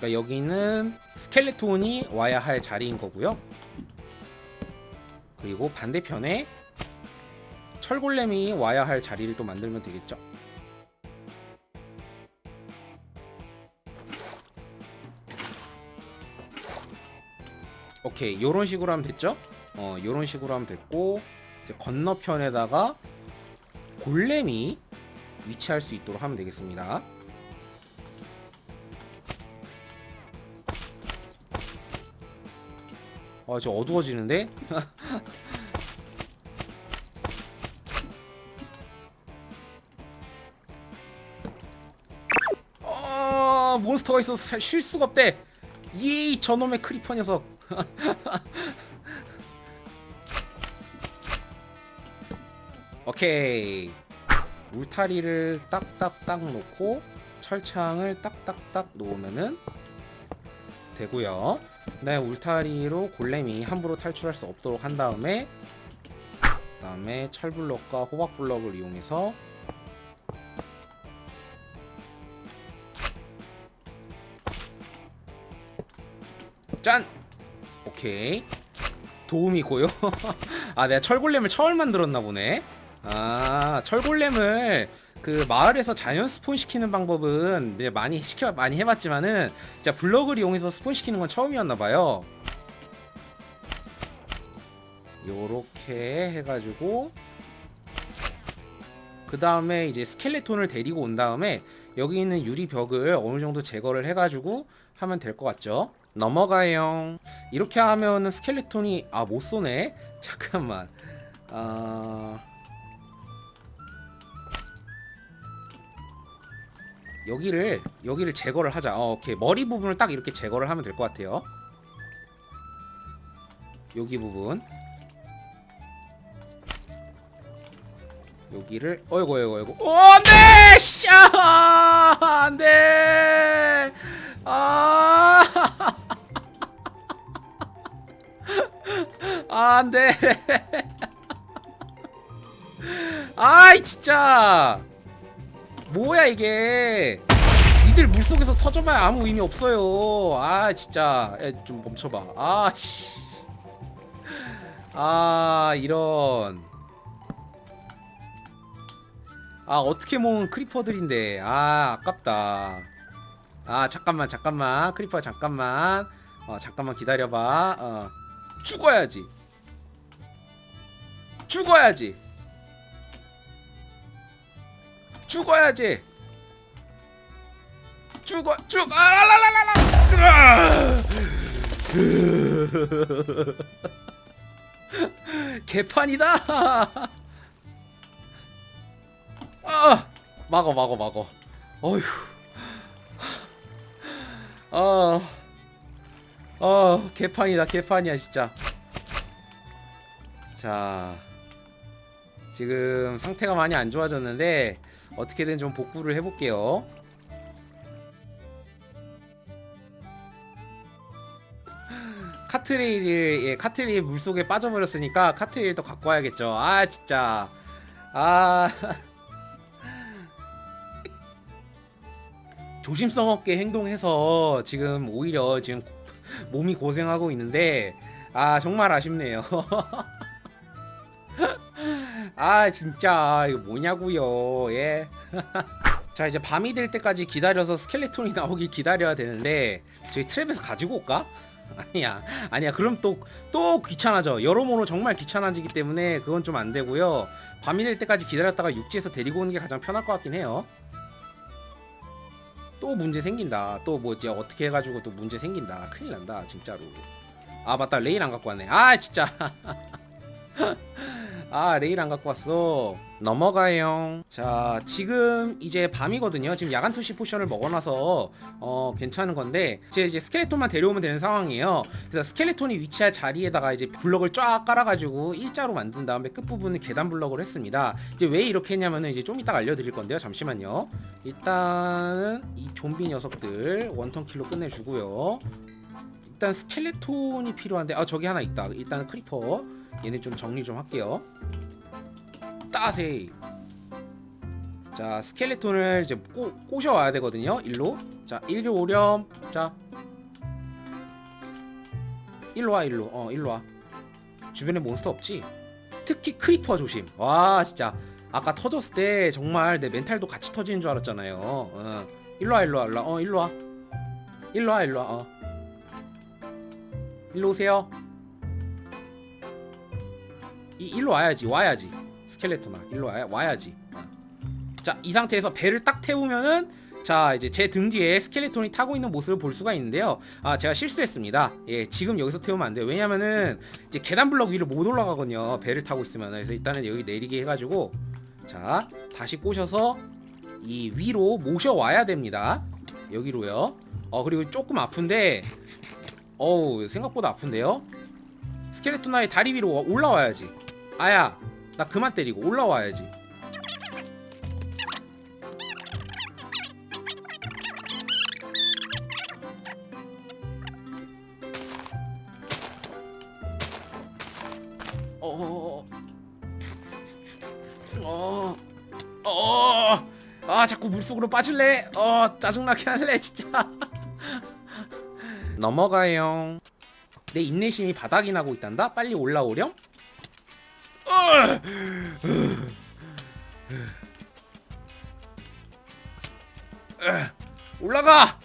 그러니까 여기는 스켈레톤이 와야 할 자리인 거고요. 그리고 반대편에 철골렘이 와야 할 자리를 또 만들면 되겠죠. 오케이, 요런 식으로 하면 됐죠? 어, 요런 식으로 하면 됐고 이제 건너편에다가 골렘이 위치할 수 있도록 하면 되겠습니다. 아, 저 어두워지는데? 어, 몬스터가 있어서 살- 쉴 수가 없대. 이 저놈의 크리퍼 녀석. 오케이. 울타리를 딱딱딱 놓고 철창을 딱딱딱 놓으면은 되고요. 네, 울타리로 골렘이 함부로 탈출할 수 없도록 한 다음에 그 다음에 철블럭과 호박블럭을 이용해서 짠! 오케이. 도움이고요. 아, 내가 철골렘을 처음 만들었나 보네. 아, 철골렘을 그 마을에서 자연 스폰 시키는 방법은 이제 많이 시켜 많이 해봤지만은 진짜 블럭을 이용해서 스폰 시키는 건 처음이었나 봐요. 요렇게 해가지고 그 다음에 이제 스켈레톤을 데리고 온 다음에 여기 있는 유리 벽을 어느 정도 제거를 해가지고 하면 될 것 같죠? 넘어가요. 이렇게 하면은 스켈레톤이 아 못 쏘네. 잠깐만. 아 여기를 여기를 제거를 하자. 어, 오케이. 머리 부분을 딱 이렇게 제거를 하면 될 것 같아요. 여기 부분. 여기를 어이구 어이구 어이구. 오 안돼! 샤 안돼! 아 안돼. 아이 진짜 뭐야 이게? 니들 물속에서 터져봐야 아무 의미 없어요. 아 진짜. 야, 좀 멈춰봐. 아씨. 아 이런. 아 어떻게 모은 크리퍼들인데. 아 아깝다. 아 잠깐만 잠깐만. 크리퍼 잠깐만. 어 잠깐만 기다려봐. 어 죽어야지. 죽어야지 죽어야지. 죽어 죽 아라라라라 개판이다. 아 막어 막어 막어. 어휴. 어, 어 개판이다 개판이야 진짜. 자 지금 상태가 많이 안 좋아졌는데 어떻게든 좀 복구를 해볼게요. 카트레일을 예, 카트레일 물속에 빠져버렸으니까 카트레일 또 갖고 와야겠죠. 아 진짜. 아. 조심성 없게 행동해서 지금 오히려 지금 몸이 고생하고 있는데 아 정말 아쉽네요. 아 진짜 이거 뭐냐고요. 예. 자 이제 밤이 될 때까지 기다려서 스켈레톤이 나오길 기다려야 되는데 저희 트랩에서 가지고 올까? 아니야 아니야 그럼 또 또 귀찮아져 여러모로 정말 귀찮아지기 때문에 그건 좀 안 되고요 밤이 될 때까지 기다렸다가 육지에서 데리고 오는 게 가장 편할 것 같긴 해요 또 문제 생긴다. 또뭐 이제 어떻게 해가지고 또 문제 생긴다. 큰일 난다 진짜로. 아 맞다 레일 안 갖고 왔네. 아 진짜. 아 레일 안 갖고 왔어. 넘어가요. 자 지금 이제 밤이거든요. 지금 야간 투시 포션을 먹어놔서 어 괜찮은 건데 이제 이제 스켈레톤만 데려오면 되는 상황이에요. 그래서 스켈레톤이 위치할 자리에다가 이제 블럭을 쫙 깔아가지고 일자로 만든 다음에 끝 부분을 계단 블럭을 했습니다. 이제 왜 이렇게 했냐면은 이제 좀 이따가 알려드릴 건데요. 잠시만요. 일단은 이 좀비 녀석들 원턴 킬로 끝내주고요. 일단 스켈레톤이 필요한데 아 저기 하나 있다. 일단 크리퍼 얘네 좀 정리 좀 할게요. 따세. 자 스켈레톤을 이제 꼬, 꼬셔와야 되거든요. 일로. 자 일로 오렴. 자 일로 와 일로 어 일로 와 주변에 몬스터 없지? 특히 크리퍼 조심 와 진짜 아까 터졌을 때 정말 내 멘탈도 같이 터지는 줄 알았잖아요 어. 일로 와 일로 와 일로 와 어 일로 와 일로 와 일로 와 어. 일로 오세요 이 일로 와야지 와야지. 스켈레토나 일로 와야, 와야지. 어. 자이 상태에서 배를 딱 태우면은 자 이제 제 등 뒤에 스켈레톤이 타고 있는 모습을 볼 수가 있는데요. 아 제가 실수했습니다. 예 지금 여기서 태우면 안 돼요. 왜냐면은 이제 계단 블럭 위를 못 올라가거든요 배를 타고 있으면 그래서 일단은 여기 내리게 해가지고 자 다시 꼬셔서 이 위로 모셔와야 됩니다. 여기로요. 어 그리고 조금 아픈데 어우 생각보다 아픈데요? 스켈레톤아의 다리 위로 올라와야지 아야 나 그만 때리고 올라와야지 어, 어, 어, 아 자꾸 물속으로 빠질래? 어 짜증나게 할래 진짜. 넘어가요. 내 인내심이 바닥이 나고 있단다. 빨리 올라오렴. 어! 올라가.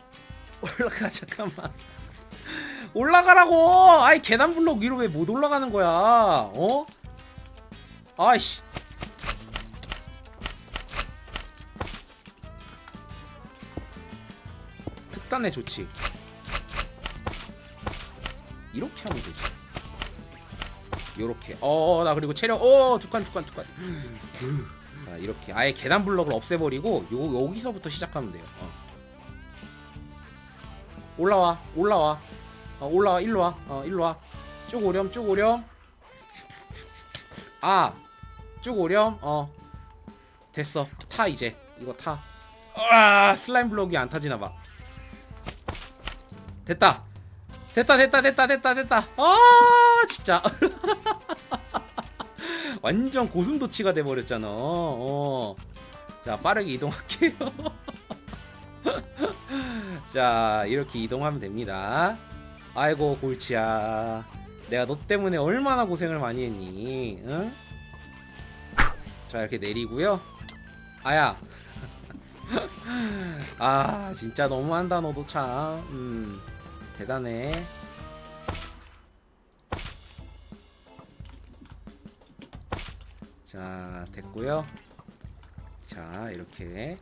올라가 잠깐만. 올라가라고! 아이 계단 블록 위로 왜 못 올라가는 거야? 어? 아이씨. 특단의 조치. 이렇게 하면 되지. 요렇게. 어, 나 그리고 체력, 어, 두 칸, 두 칸, 두 칸. 자, 이렇게. 아예 계단 블럭을 없애버리고, 요, 여기서부터 시작하면 돼요. 어. 올라와, 올라와. 어, 올라와 일로 와. 어, 일로 와. 쭉 오렴 쭉 오렴. 아. 쭉 오렴. 어. 됐어. 타 이제. 이거 타. 아, 슬라임 블록이 안 타지나 봐. 됐다. 됐다 됐다 됐다 됐다 됐다. 아, 진짜. 완전 고슴도치가 돼 버렸잖아. 어. 자, 빠르게 이동할게요. 자, 이렇게 이동하면 됩니다. 아이고 골치야 내가 너 때문에 얼마나 고생을 많이 했니 응? 자 이렇게 내리고요 아야 아 진짜 너무한다 너도 참 음, 대단해. 자 됐고요. 자 이렇게.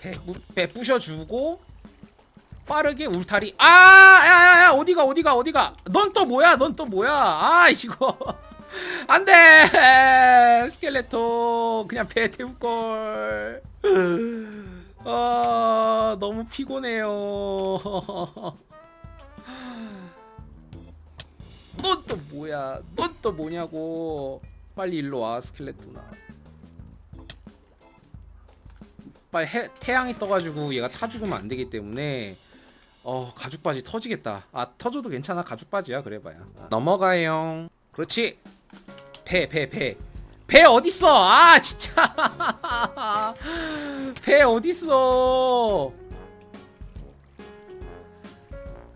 배, 부- 배 부셔주고 빠르게 울타리. 아 야야야 어디가 어디가 어디가? 넌 또 뭐야? 넌 또 뭐야? 아 이거. 안돼! 스켈레토 그냥 배 태울걸 아 너무 피곤해요 넌 또 뭐야 넌 또 뭐냐고 빨리 일로 와 스켈레토나 빨리 해, 태양이 떠가지고 얘가 타 죽으면 안 되기 때문에 어 가죽 바지 터지겠다. 아 터져도 괜찮아 가죽 바지야 그래봐야. 아, 넘어가요. 그렇지. 배 배 배. 배 어딨어? 아 진짜. 배 어딨어?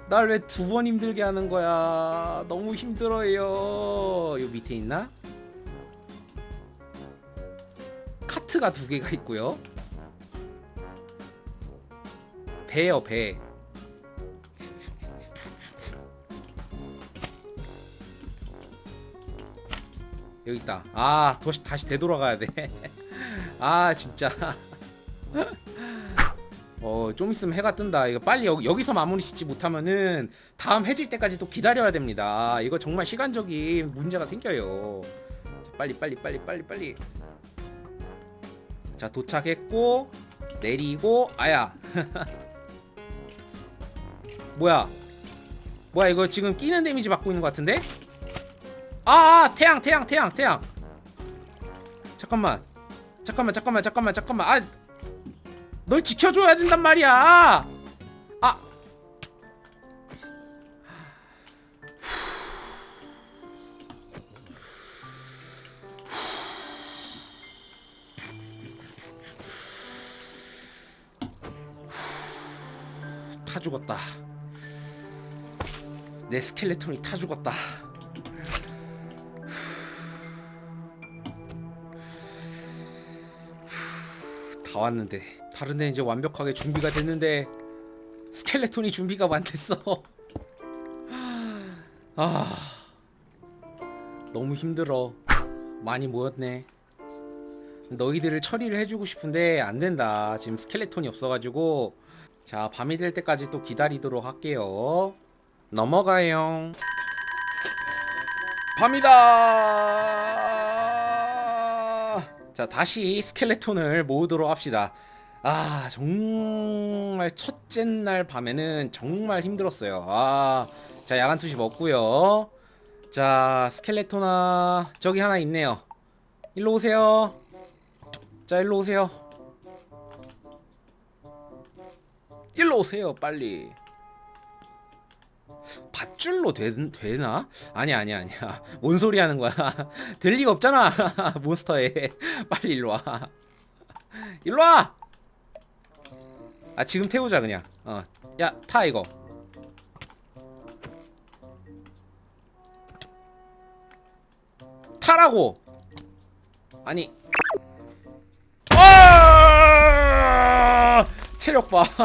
날 왜 두 번 힘들게 하는 거야? 너무 힘들어요. 요 밑에 있나? 카트가 두 개가 있고요. 배요 배 여기 있다 아 다시 다시 되돌아가야 돼아 진짜 어 좀 있으면 해가 뜬다. 이거 빨리 여기, 여기서 마무리 짓지 못하면은 다음 해질 때까지 또 기다려야 됩니다. 이거 정말 시간적인 문제가 생겨요. 자, 빨리 빨리 빨리 빨리 빨리. 자 도착했고 내리고 아야. 뭐야? 뭐야 이거 지금 끼는 데미지 받고 있는 것 같은데? 아, 아 태양 태양 태양 태양. 잠깐만. 잠깐만 잠깐만 잠깐만 잠깐만. 아 널 지켜줘야 된단 말이야 아 타 죽었다. 내 스켈레톤이 타 죽었다. 다 왔는데 다른 데 이제 완벽하게 준비가 됐는데 스켈레톤이 준비가 안 됐어. 아 너무 힘들어. 많이 모였네. 너희들을 처리를 해주고 싶은데 안 된다. 지금 스켈레톤이 없어가지고 자 밤이 될 때까지 또 기다리도록 할게요. 넘어가요. 밤이다. 자 다시 스켈레톤을 모으도록 합시다. 아 정말 첫째 날 밤에는 정말 힘들었어요. 아자 야간 투시 먹고요. 자 스켈레톤아 저기 하나 있네요. 일로 오세요. 자 일로 오세요. 일로 오세요 빨리. 밧줄로 되, 되나? 아니야 아니야 아니야 뭔 소리 하는 거야 될 리가 없잖아 몬스터에 빨리 일로 와 일로 와! 아 지금 태우자 그냥. 어 야 타 이거. 타라고! 아니. 아! 체력 봐.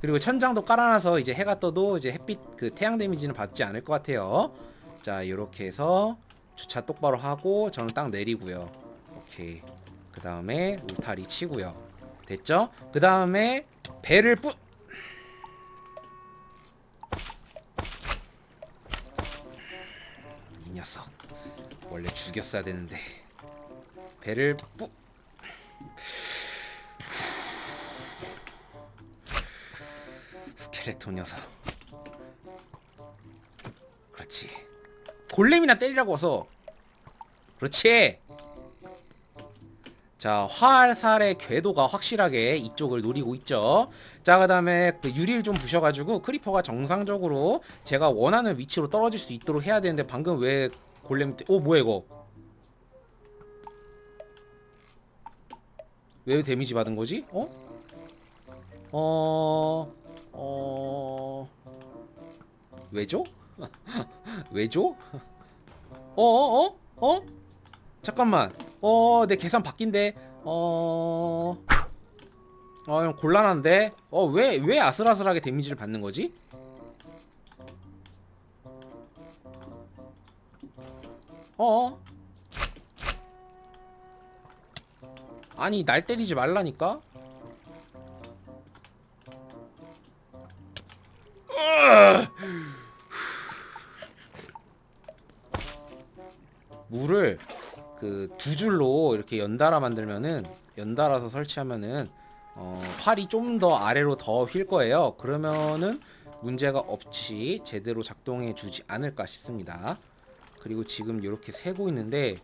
그리고 천장도 깔아놔서 이제 해가 떠도 이제 햇빛 그 태양 데미지는 받지 않을 것 같아요. 자 이렇게 해서 주차 똑바로 하고 저는 딱 내리고요. 오케이. 그 다음에 울타리 치고요. 됐죠? 그 다음에 배를 뿌. 이 녀석 원래 죽였어야 되는데 배를 뿌. 스켈레톤 녀석. 그렇지. 골렘이나 때리라고 어서. 그렇지. 자, 화살의 궤도가 확실하게 이쪽을 노리고 있죠. 자, 그 다음에 그 유리를 좀 부셔가지고 크리퍼가 정상적으로 제가 원하는 위치로 떨어질 수 있도록 해야 되는데 방금 왜 골렘 때, 오, 뭐야 이거? 왜 데미지 받은 거지? 어? 어... 어... 왜죠? 왜죠? 어어어? 어? 어? 잠깐만. 어, 내 계산 바뀐데. 어... 어, 형 곤란한데. 어, 왜 왜 아슬아슬하게 데미지를 받는 거지? 어? 아니, 날 때리지 말라니까. 두 줄로 이렇게 연달아 만들면은 연달아서 설치하면은 어, 활이 좀 더 아래로 더 휠 거예요. 그러면은 문제가 없이 제대로 작동해 주지 않을까 싶습니다. 그리고 지금 이렇게 세고 있는데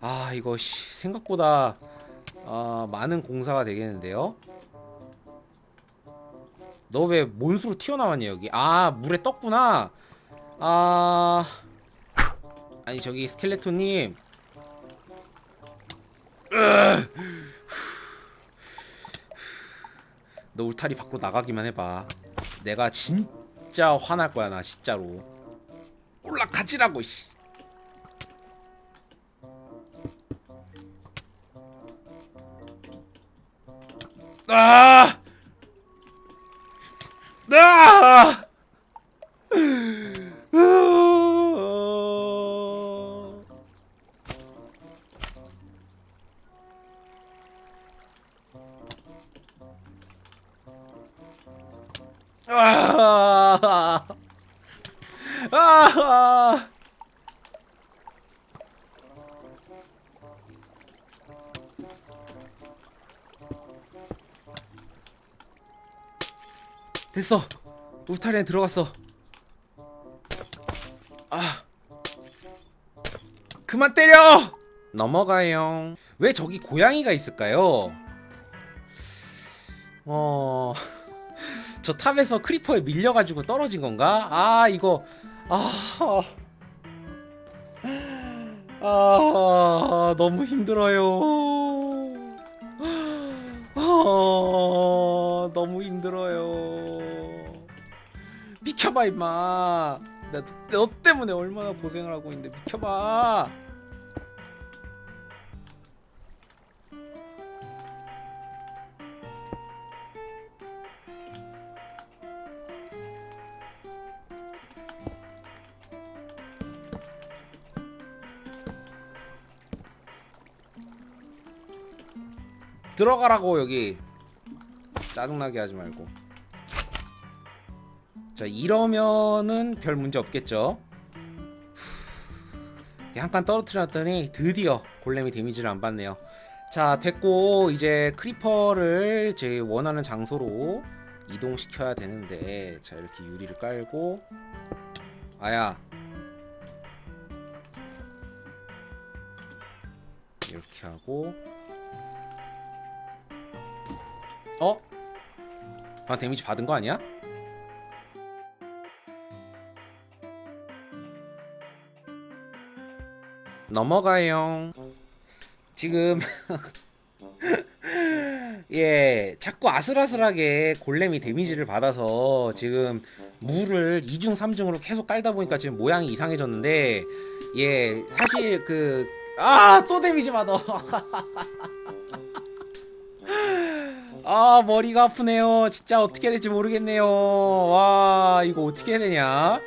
아 이거 씨, 생각보다 아, 많은 공사가 되겠는데요. 너 왜 몬수로 튀어나왔냐 여기 아 물에 떴구나 아 아니 저기 스켈레톤님 너 울타리 밖으로 나가기만 해봐 내가 진짜 화날 거야 나 진짜로 올라가지라고 씨. 아! 아! 아! 됐어. 울타리 안에 들어갔어. 아. 그만 때려! 넘어가요. 왜 저기 고양이가 있을까요? 어. 저 탑에서 크리퍼에 밀려가지고 떨어진 건가? 아, 이거. 아. 아, 너무 힘들어요. 아. 너무 힘들어요. 비켜봐 임마. 나 너 때문에 얼마나 고생을 하고 있는데 비켜봐. 들어가라고 여기 짜증나게 하지 말고 자 이러면은 별 문제 없겠죠 한 칸 떨어뜨렸더니 드디어 골렘이 데미지를 안 받네요 자 됐고 이제 크리퍼를 제 원하는 장소로 이동시켜야 되는데 자 이렇게 유리를 깔고 아야 이렇게 하고 어? 아 데미지 받은 거 아니야? 넘어가요. 지금 예 자꾸 아슬아슬하게 골렘이 데미지를 받아서 지금 물을 2중 3중으로 계속 깔다 보니까 지금 모양이 이상해졌는데 예 사실 그 아 또 데미지 받아. 아 머리가 아프네요. 진짜 어떻게 될지 모르겠네요. 와 이거 어떻게 해야 되냐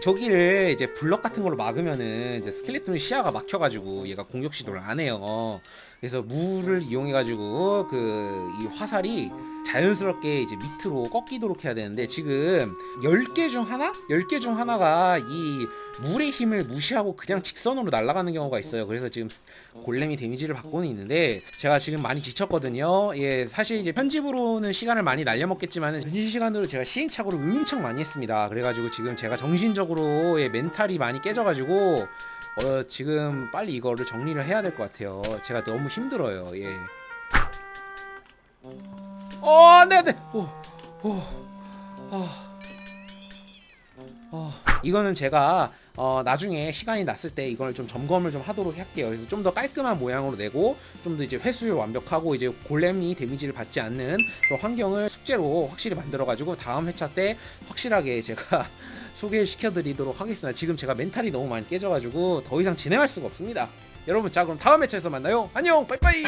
저기를 이제 블럭 같은 걸로 막으면은 이제 스켈레톤 시야가 막혀가지고 얘가 공격 시도를 안 해요. 그래서 물을 이용해가지고 그 이 화살이 자연스럽게 이제 밑으로 꺾이도록 해야 되는데 지금 10개 중 하나? 10개 중 하나가 이 물의 힘을 무시하고 그냥 직선으로 날아가는 경우가 있어요. 그래서 지금 골렘이 데미지를 받고는 있는데 제가 지금 많이 지쳤거든요. 예, 사실 이제 편집으로는 시간을 많이 날려먹겠지만 현실 시간으로 제가 시행착오를 엄청 많이 했습니다. 그래가지고 지금 제가 정신적으로 예, 멘탈이 많이 깨져가지고 어, 지금 빨리 이거를 정리를 해야 될 것 같아요. 제가 너무 힘들어요. 예. 어, 네 네. 오, 오, 어, 어. 이거는 제가 어, 나중에 시간이 났을 때 이걸 좀 점검을 좀 하도록 할게요. 그래서 좀 더 깔끔한 모양으로 내고 좀 더 이제 회수율 완벽하고 이제 골렘이 데미지를 받지 않는 그런 환경을 숙제로 확실히 만들어가지고 다음 회차 때 확실하게 제가 소개를 시켜드리도록 하겠습니다. 지금 제가 멘탈이 너무 많이 깨져가지고 더 이상 진행할 수가 없습니다. 여러분 자 그럼 다음 회차에서 만나요. 안녕 빠이빠이